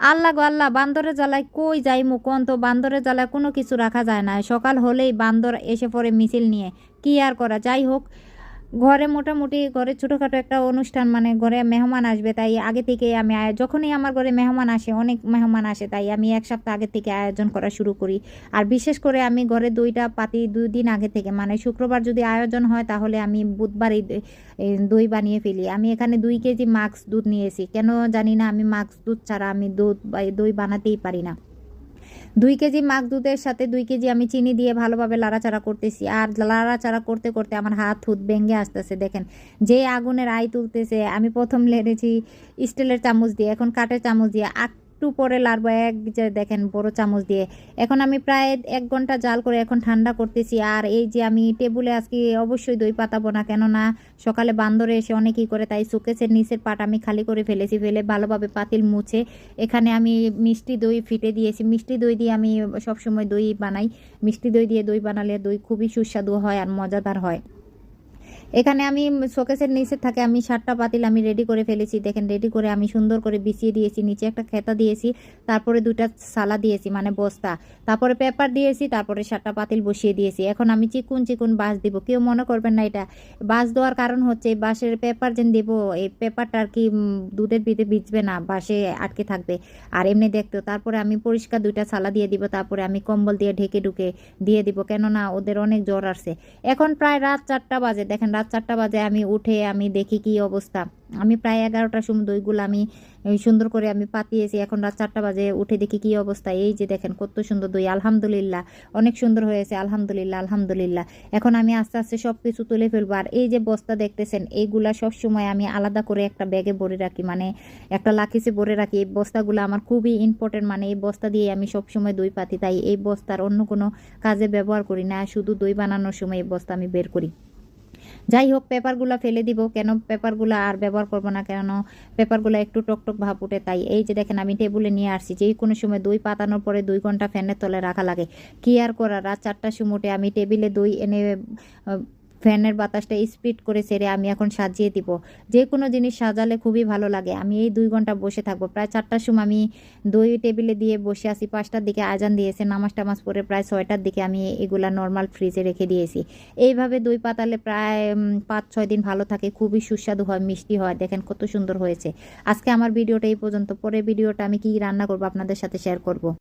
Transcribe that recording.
আল্লাহ গো আল্লাহ, বান্দরের জ্বালায় কই যাই মুকন্ত তো বান্দরের জ্বালায় কোনো কিছু রাখা যায় না। সকাল হলেই বান্দর এসে পড়ে মিছিল নিয়ে। কি আর করা? যাই হোক ঘরে মোটামুটি ঘরে ছোটোখাটো একটা অনুষ্ঠান মানে ঘরে মেহমান আসবে, তাই আগে থেকে আমি যখনই আমার ঘরে মেহমান আসে, অনেক মেহমান আসে, তাই আমি এক সপ্তাহ আগে থেকে আয়োজন করা শুরু করি। আর বিশেষ করে আমি ঘরে দুইটা পাতি দুই দিন আগে থেকে মানে শুক্রবার যদি আয়োজন হয়, তাহলে আমি বুধবারই দই বানিয়ে ফেলি। আমি এখানে দুই কেজি মাক্স দুধ নিয়েছি। কেন জানি না, আমি মাক্স দুধ ছাড়া আমি দুধ দই বানাতেই পারি না। দুই কেজি মাখ দুধের সাথে দুই কেজি আমি চিনি দিয়ে ভালোভাবে লাড়াচাড়া করতেছি। আর লাড়াচাড়া করতে করতে আমার হাত হুত ভেঙে আসতেছে, দেখেন। যে আগুনের আয় তুলতেছে, আমি প্রথম লেড়েছি স্টিলের চামচ দিয়ে, এখন কাঠের চামচ দিয়ে। একটু পরে লাড়বো এক যে দেখেন বড় চামচ দিয়ে। এখন আমি প্রায় এক ঘণ্টা জাল করে এখন ঠান্ডা করতেছি। আর এই যে আমি টেবুলে আজকে অবশ্যই দই পাতাবো না, কেননা সকালে বান্দরে এসে অনেকেই করে, তাই সুকেসের নিচের পাট আমি খালি করে ফেলেছি, ফেলে ভালোভাবে পাতিল মুছে। এখানে আমি মিষ্টি দই ফিটে দিয়েছি। মিষ্টি দই দিয়ে আমি সবসময় দই বানাই। মিষ্টি দই দিয়ে দই বানালে দই খুবই সুস্বাদু হয় আর মজাদার হয়। এখানে আমি শোকেসের নিচে থাকে, আমি সাতটা পাতিল আমি রেডি করে ফেলেছি। দেখেন রেডি করে আমি সুন্দর করে বিছিয়ে দিয়েছি, নিচে একটা খেতা দিয়েছি, তারপরে দুটা সালা দিয়েছি মানে বস্তা। তারপরে পেপার দিয়েছি, তারপরে সাতটা পাতিল বসিয়ে দিয়েছি। এখন আমি চিকুন চিকুন বাঁশ দিব, কেউ মনে করবেন না এটা। বাঁশ দেওয়ার কারণ হচ্ছে বাঁশের পেপার যেন দেবো, এই পেপারটা আর কি দুধের পিঠে ভিজবে না, বাঁশে আটকে থাকবে। আর এমনি দেখতো, তারপরে আমি পরিষ্কার দুইটা সালা দিয়ে দিব, তারপরে আমি কম্বল দিয়ে ঢেকে ঢুকে দিয়ে দিব, কেননা ওদের অনেক জ্বর আসছে। এখন প্রায় রাত চারটা বাজে, দেখেন রাত চারটা বাজে, আমি উঠে আমি দেখি কি অবস্থা। আমি প্রায় এগারোটার সময় দইগুলো আমি সুন্দর করে আমি পাতিয়েছি, এখন রাত চারটা বাজে, উঠে দেখি কি অবস্থা। এই যে দেখেন কত সুন্দর দই, আলহামদুলিল্লাহ, অনেক সুন্দর হয়েছে, আলহামদুলিল্লাহ আলহামদুলিল্লাহ। এখন আমি আস্তে আস্তে সব কিছু তুলে ফেলব, আর এই যে বস্তা দেখতেছেন, এইগুলা সব সময় আমি আলাদা করে একটা ব্যাগে ভরে রাখি মানে একটা লাখিসে ভরে রাখি। এই বস্তাগুলো আমার খুবই ইম্পর্টেন্ট মানে এই বস্তা দিয়ে আমি সব সময় দই পাতি, তাই এই বস্তার অন্য কোনো কাজে ব্যবহার করি না, শুধু দই বানানোর সময় এই বস্তা আমি বের করি। যাই হোক, পেপারগুলো ফেলে দিব। কেন পেপারগুলো আর ব্যবহার করব না কেন? পেপারগুলো একটু টকটক ভাব উঠে তাই। এই যে দেখেন, আমি টেবিলে নিয়ে আসছি। যে কোনো সময় দই পাতানোর পরে দুই ঘণ্টা ফ্যানের তলে রাখা লাগে। কি আর করার? রাত চারটার সময় আমি টেবিলে দই এনে ফ্যানের বাতাসটা স্পিড করে সেরে আমি এখন সাজিয়ে দিব। যে কোনো জিনিস সাজালে খুবই ভালো লাগে। আমি এই দুই ঘণ্টা বসে থাকব। প্রায় চারটার সময় আমি দই টেবিলে দিয়ে বসে আছি। পাঁচটার দিকে আজান দিয়েছে। নামাজ টামাজ পরে প্রায় ছয়টার দিকে আমি এগুলা নর্মাল ফ্রিজে রেখে দিয়েছি। এইভাবে দই পাতালে প্রায় পাঁচ, ছয় দিন ভালো থাকে। খুবই সুস্বাদু হয়, মিষ্টি হয়। দেখেন কত সুন্দর হয়েছে। আজকে আমার ভিডিওটা এই পর্যন্ত। পরে ভিডিওটা আমি কি রান্না করব আপনাদের সাথে শেয়ার করব।